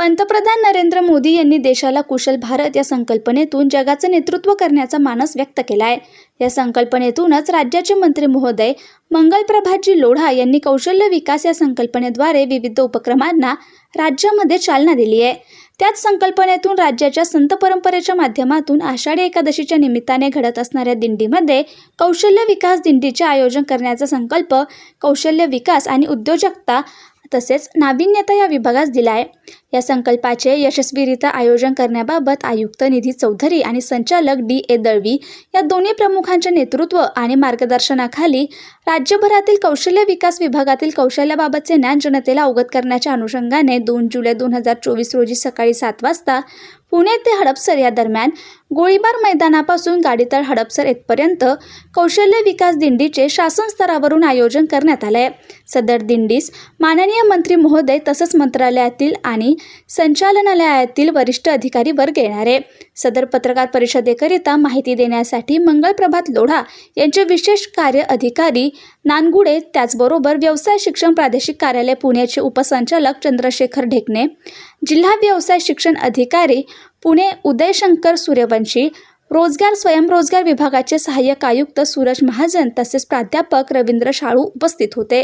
पंतप्रधान नरेंद्र मोदी यांनी देशाला कुशल भारत या संकल्पनेतून जगाचं नेतृत्व करण्याचा मानस व्यक्त केला आहे या संकल्पनेतूनच राज्याचे मंत्री महोदय मंगलप्रभातजी लोढा यांनी कौशल्य विकास या संकल्पनेद्वारे विविध उपक्रमांना राज्यामध्ये चालना दिली आहे. त्याच संकल्पनेतून राज्याच्या संत परंपरेच्या माध्यमातून आषाढी एकादशीच्या निमित्ताने घडत असणाऱ्या दिंडीमध्ये कौशल्य विकास दिंडीचे आयोजन करण्याचा संकल्प कौशल्य विकास आणि उद्योजकता तसेच नाविन्यता या विभागास दिला आहे या संकल्पाचे यशस्वीरित्या आयोजन करण्याबाबत आयुक्त निधी चौधरी आणि संचालक डी ए दळवी या दोन्ही प्रमुखांच्या नेतृत्व आणि मार्गदर्शनाखाली राज्यभरातील कौशल्य विकास विभागातील कौशल्याबाबतचे ज्ञान जनतेला अवगत करण्याच्या अनुषंगाने दोन जुलै दोन हजार चोवीस रोजी सकाळी सात वाजता पुणे ते हडपसर या दरम्यान गोळीबार मैदानापासून गाडीतळ हडपसर येथपर्यंत कौशल्य विकास दिंडीचे शासन स्तरावरून आयोजन करण्यात आले सदर दिंडीस माननीय मंत्री महोदय तसंच मंत्रालयातील आणि संचालनालयातील वरिष्ठ अधिकारी वर्ग येणार आहे. सदर पत्रकार परिषदेकरिता माहिती देण्यासाठी मंगळप्रभात लोढा यांचे विशेष कार्य अधिकारी नानगुडे त्याचबरोबर व्यवसाय शिक्षण प्रादेशिक कार्यालय पुण्याचे उपसंचालक चंद्रशेखर ढेकणे जिल्हा व्यवसाय शिक्षण अधिकारी पुणे उदयशंकर सूर्यवंशी रोजगार स्वयंरोजगार विभागाचे सहाय्यक आयुक्त सूरज महाजन तसेच प्राध्यापक रवींद्र शाळू उपस्थित होते.